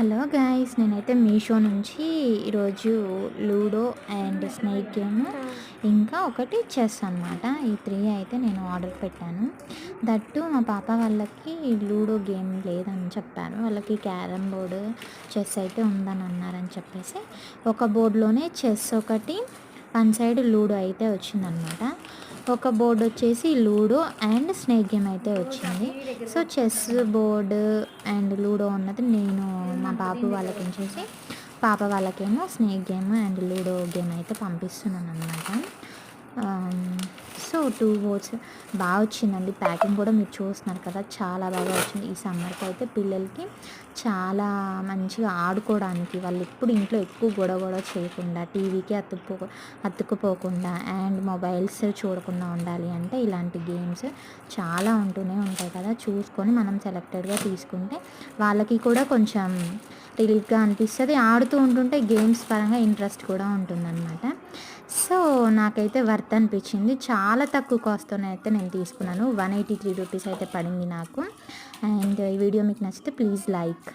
Hello guys నేనైతే మీషో నుంచి ఈరోజు లూడో అండ్ స్నేక్ గేమ్ ఇంకా ఒకటి చెస్ అనమాట ఈ త్రీ అయితే నేను ఆర్డర్ పెట్టాను. దట్టు మా పాప వాళ్ళకి లూడో గేమ్ లేదని చెప్పారు. వాళ్ళకి క్యారమ్ బోర్డు చెస్ అయితే ఉందని అన్నారని చెప్పేసి ఒక బోర్డులోనే చెస్ ఒకటి వన్ సైడ్ లూడో అయితే వచ్చిందనమాట ఒక బోర్డు వచ్చేసి లూడో అండ్ స్నేక్ గేమ్ అయితే వచ్చింది. So chess board and ludo ఉన్నది నేను మా బాబు వాళ్ళకి వచ్చేసి పాప వాళ్ళకేమో snake game and ludo game అయితే పంపిస్తున్నాను అనమాట టూ బోర్డ్స్ బాగా వచ్చిందండి. ప్యాకింగ్ కూడా మీరు చూస్తున్నారు కదా చాలా బాగా వచ్చింది. ఈ సమ్మర్కి అయితే పిల్లలకి చాలా మంచిగా ఆడుకోవడానికి వాళ్ళు ఎప్పుడు ఇంట్లో ఎక్కువ గొడవ గొడవ చేయకుండా టీవీకి అతుక్కో అతుక్కుపోకుండా అండ్ మొబైల్స్ చూడకుండా ఉండాలి అంటే ఇలాంటి గేమ్స్ చాలా ఉంటూనే ఉంటాయి కదా. చూసుకొని మనం సెలెక్టెడ్గా తీసుకుంటే వాళ్ళకి కూడా కొంచెం రిలీఫ్గా అనిపిస్తుంది. ఆడుతూ ఉంటుంటే గేమ్స్ పరంగా ఇంట్రెస్ట్ కూడా ఉంటుందన్నమాట. సో నాకైతే వర్త్ అనిపించింది. చాలా తక్కువ కాస్ట్తోనే అయితే నేను తీసుకున్నాను. వన్ ఎయిటీ త్రీ రూపీస్ అయితే పడింది నాకు. అండ్ ఈ వీడియో మీకు నచ్చితే ప్లీజ్ లైక్.